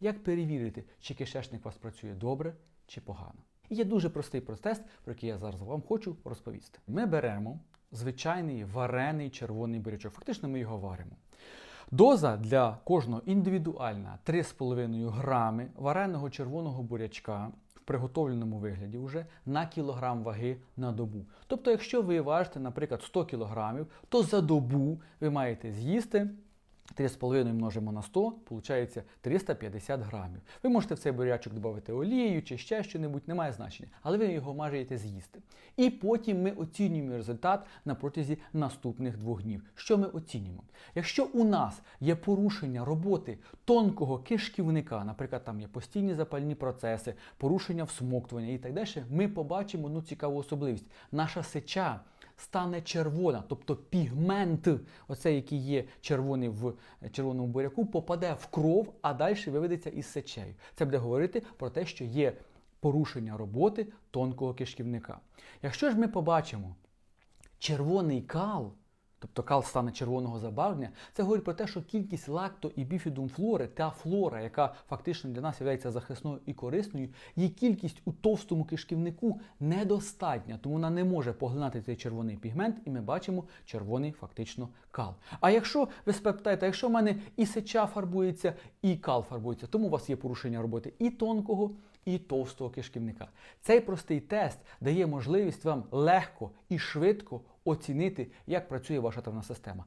Як перевірити, чи кишечник у вас працює добре чи погано? Є дуже простий тест, про який я зараз вам хочу розповісти. Ми беремо звичайний варений червоний бурячок. Фактично ми його варимо. Доза для кожного індивідуальна 3,5 грами вареного червоного бурячка в приготовленому вигляді вже на кілограм ваги на добу. Тобто, якщо ви важите, наприклад, 100 кілограмів, то за добу ви маєте з'їсти 3,5 множимо на 100, виходить 350 грамів. Ви можете в цей бурячок додати олію чи ще щось, немає значення, але ви його маєте з'їсти. І потім ми оцінюємо результат на протязі наступних двох днів. Що ми оцінюємо? Якщо у нас є порушення роботи тонкого кишківника, наприклад, там є постійні запальні процеси, порушення всмоктування і так далі, ми побачимо одну цікаву особливість. Наша сеча стане червона, тобто пігмент, оцей, який є червоний в червоному буряку, попаде в кров, а далі виведеться із сечею. Це буде говорити про те, що є порушення роботи тонкого кишківника. Якщо ж ми побачимо червоний кал, тобто кал стане червоного забарвлення, це говорить про те, що кількість лакто і біфідум флори, та флора, яка фактично для нас є захисною і корисною, її кількість у товстому кишківнику недостатня, тому вона не може поглинати цей червоний пігмент, і ми бачимо червоний фактично кал. А якщо ви спитаєте, якщо в мене і сеча фарбується, і кал фарбується, тому у вас є порушення роботи і тонкого, і товстого кишківника. Цей простий тест дає можливість вам легко і швидко оцінити, як працює ваша травна система.